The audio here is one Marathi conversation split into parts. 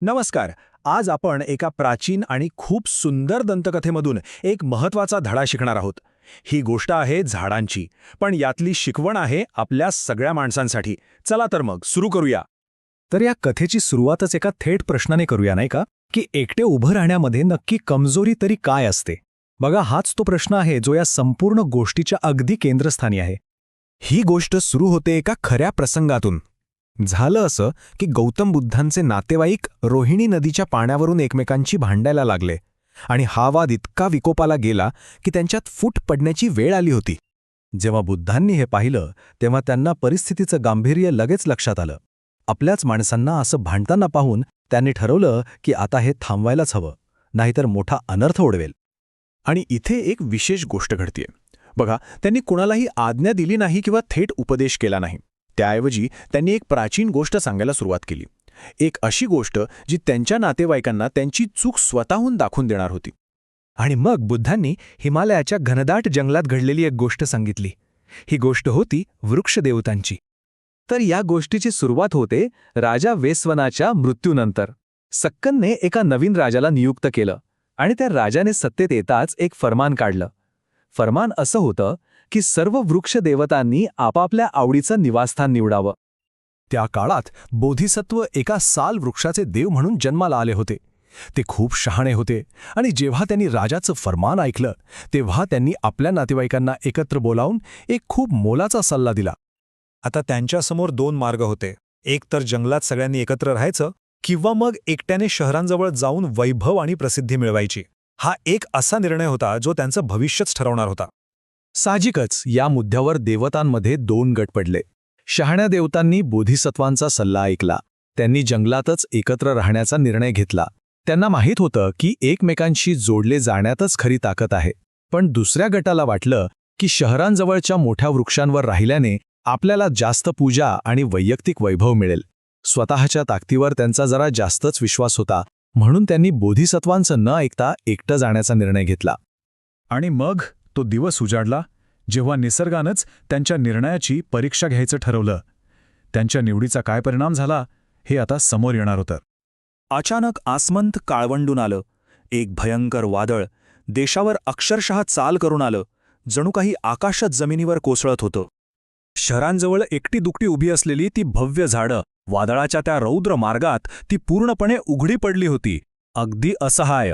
नमस्कार. आज आपण एका प्राचीन आणि खूप सुंदर दंतकथेमधून एक महत्त्वाचा धडा शिकणार आहोत. ही गोष्ट आहे झाडांची. पण यातली शिकवण आहे आपल्या सगळ्या माणसांसाठी. चला तर मग सुरू करूया. तर या कथेची सुरुवातच एका थेट प्रश्नाने करूया नाही का? की एकटे उभं राहण्यामध्ये नक्की कमजोरी तरी काय असते? बघा हाच तो प्रश्न आहे जो या संपूर्ण गोष्टीच्या अगदी केंद्रस्थानी आहे. ही गोष्ट सुरू होते एका खऱ्या प्रसंगातून. झालं असं की गौतम बुद्धांचे नातेवाईक रोहिणी नदीच्या पाण्यावरून एकमेकांची भांडायला लागले आणि हा वाद इतका विकोपाला गेला की त्यांच्यात फूट पडण्याची वेळ आली होती. जेव्हा बुद्धांनी हे पाहिलं तेव्हा त्यांना परिस्थितीचं गांभीर्य लगेच लक्षात आलं. आपल्याच माणसांना असं भांडताना पाहून त्यांनी ठरवलं की आता हे थांबवायलाच हवं नाहीतर मोठा अनर्थ ओढवेल. आणि इथे एक विशेष गोष्ट घडतीये. बघा त्यांनी कुणालाही आज्ञा दिली नाही किंवा थेट उपदेश केला नाही. त्याऐवजी त्यांनी एक प्राचीन गोष्ट सांगायला सुरुवात केली. एक अशी गोष्ट जी त्यांच्या नातेवाईकांना त्यांची चूक स्वतःहून दाखवून देणार होती. आणि मग बुद्धांनी हिमालयाच्या घनदाट जंगलात घडलेली एक गोष्ट सांगितली. ही गोष्ट होती वृक्षदेवतांची तर या गोष्टीची सुरुवात होते राजा वेस्वनाच्या मृत्यूनंतर. सक्कनने एका नवीन राजाला नियुक्त केलं आणि त्या राजाने सत्तेत येताच एक फरमान काढलं. फरमान असं होतं की सर्व वृक्षदेवतांनी आपापल्या आवडीचं निवासस्थान निवडावं. त्या काळात बोधिसत्व एका साल वृक्षाचे देव म्हणून जन्माला आले होते. ते खूप शहाणे होते आणि जेव्हा त्यांनी राजाचं फरमान ऐकलं तेव्हा त्यांनी आपल्या नातेवाईकांना एकत्र बोलावून एक खूप मोलाचा सल्ला दिला. आता त्यांच्यासमोर दोन मार्ग होते. एक तर जंगलात सगळ्यांनी एकत्र राहायचं किंवा मग एकट्याने शहरांजवळ जाऊन वैभव आणि प्रसिद्धी मिळवायची. हा एक असा निर्णय होता जो त्यांचं भविष्यच ठरवणार होता. साहजिकच या मुद्द्यावर देवतांमध्ये दोन गट पडले. शहाण्या देवतांनी बोधिसत्वांचा सल्ला ऐकला. त्यांनी जंगलातच एकत्र राहण्याचा निर्णय घेतला. त्यांना माहीत होतं की एकमेकांशी जोडले जाण्यातच खरी ताकद आहे. पण दुसऱ्या गटाला वाटलं की शहरांजवळच्या मोठ्या वृक्षांवर राहिल्याने आपल्याला जास्त पूजा आणि वैयक्तिक वैभव मिळेल. स्वतःच्या ताकदीवर त्यांचा जरा जास्तच विश्वास होता म्हणून त्यांनी बोधिसत्वांचं न ऐकता एकटं जाण्याचा निर्णय घेतला. आणि मग? तो दिवस उजाडला जेव्हा निसर्गानंच त्यांच्या निर्णयाची परीक्षा घ्यायचं ठरवलं. त्यांच्या निवडीचा काय परिणाम झाला हे आता समोर येणार होतं. अचानक आसमंत काळवंडून आलं. एक भयंकर वादळ देशावर अक्षरशः चाल करून आलं. जणू काही आकाशात जमिनीवर कोसळत होतं. शहरांजवळ एकटी दुकटी उभी असलेली ती भव्य झाडं वादळाच्या त्या रौद्र मार्गात ती पूर्णपणे उघडी पडली होती. अगदी असहाय.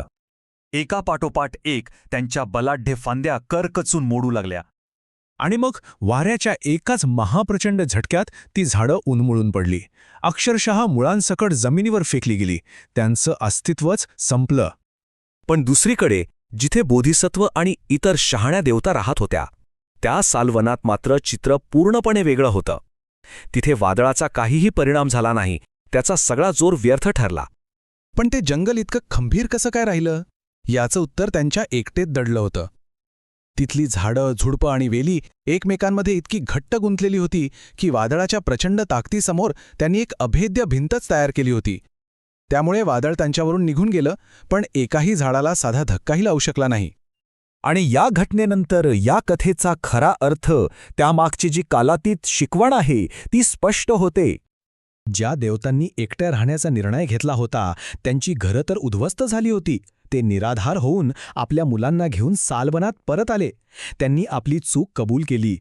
एकापाठोपाठ एक त्यांच्या बलाढ्य फांद्या करकचून मोडू लागल्या. आणि मग वाऱ्याच्या एकाच महाप्रचंड झटक्यात ती झाडं उन्मळून पडली. अक्षरशः मुळांसकट जमिनीवर फेकली गेली. त्यांचं अस्तित्वच संपलं. पण दुसरीकडे जिथे बोधिसत्व आणि इतर शहाण्या देवता राहत होत्या त्या सालवनात मात्र चित्र पूर्णपणे वेगळं होतं. तिथे वादळाचा काहीही परिणाम झाला नाही त्याचा सगळा जोर व्यर्थ ठरला. पण ते जंगल इतकं खंबीर कसं काय राहिलं? याचं उत्तर त्यांच्या एकटेत दडलं होतं. तिथली झाडं झुडपं आणि वेली एकमेकांमध्ये इतकी घट्ट गुंतलेली होती की वादळाच्या प्रचंड ताकदीसमोर त्यांनी एक अभेद्य भिंतच तयार केली होती. त्यामुळे वादळ त्यांच्यावरून निघून गेलं पण एकाही झाडाला साधा धक्काही लावू शकला नाही. आणि या घटनेनंतर या कथेचा खरा अर्थ त्यामागची जी कालातीत शिकवण आहे ती स्पष्ट होते. ज्या देवतांनी एकट्या राहण्याचा निर्णय घेतला होता त्यांची घरं तर उद्ध्वस्त झाली होती. ते निराधार होऊन आपल्या मुलांना घेऊन सालवनात परत आले. त्यांनी आपली चूक कबूल केली.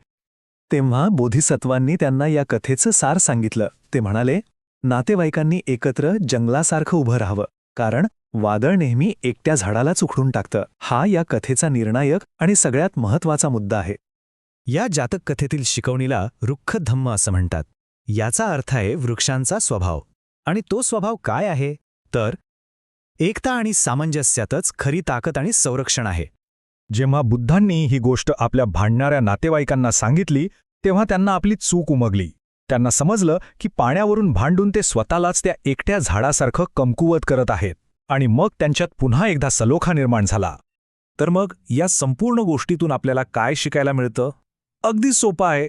तेव्हा बोधिसत्वांनी त्यांना या कथेचं सार सांगितलं. ते म्हणाले नातेवाईकांनी एकत्र जंगलासारखं उभं राहावं. कारण वादळ नेहमी एकट्या झाडालाच उखडून टाकतं. हा या कथेचा निर्णायक आणि सगळ्यात महत्त्वाचा मुद्दा आहे. या जातक कथेतील शिकवणीला रुख्ख धम्म असं म्हणतात. याचा अर्थ आहे वृक्षांचा स्वभाव. आणि तो स्वभाव काय आहे? तर एकता आणि सामंजस्यातच खरी ताकद आणि संरक्षण आहे. जेव्हा बुद्धांनी ही गोष्ट आपल्या भांडणाऱ्या नातेवाईकांना सांगितली तेव्हा त्यांना आपली चूक उमगली. त्यांना समजलं की पाण्यावरून भांडून ते स्वतःलाच त्या एकट्या झाडासारखं कमकुवत करत आहेत आणि मग त्यांच्यात पुन्हा एकदा सलोखा निर्माण झाला. तर मग या संपूर्ण गोष्टीतून आपल्याला काय शिकायला मिळतं? अगदी सोपं आहे.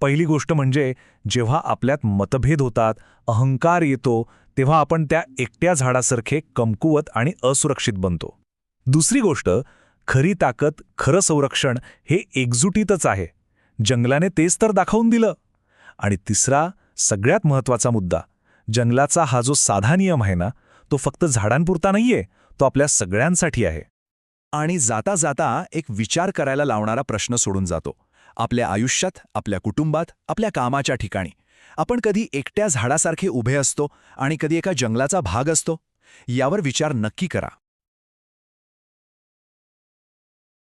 पहिली गोष्ट म्हणजे जेव्हा आपल्यात मतभेद होतात अहंकार येतो तेव्हा आपण त्या एकट्या झाडासारखे कमकुवत आणि असुरक्षित बनतो. दुसरी गोष्ट खरी ताकद खरं संरक्षण हे एकजुटीतच आहे. जंगलाने तेच तर दाखवून दिलं. आणि तिसरा सगळ्यात महत्त्वाचा मुद्दा जंगलाचा हा जो साधा नियम आहे ना तो फक्त झाडांपुरता नाहीये तो आपल्या सगळ्यांसाठी आहे. आणि जाता जाता एक विचार करायला लावणारा प्रश्न सोडून जातो. आपल्या आयुष्यात आपल्या कुटुंबात आपल्या कामाच्या ठिकाणी. आपण कधी एकट्या झाडासारखे उभे असतो आणि कधी एका जंगलाचा भाग असतो यावर विचार नक्की करा.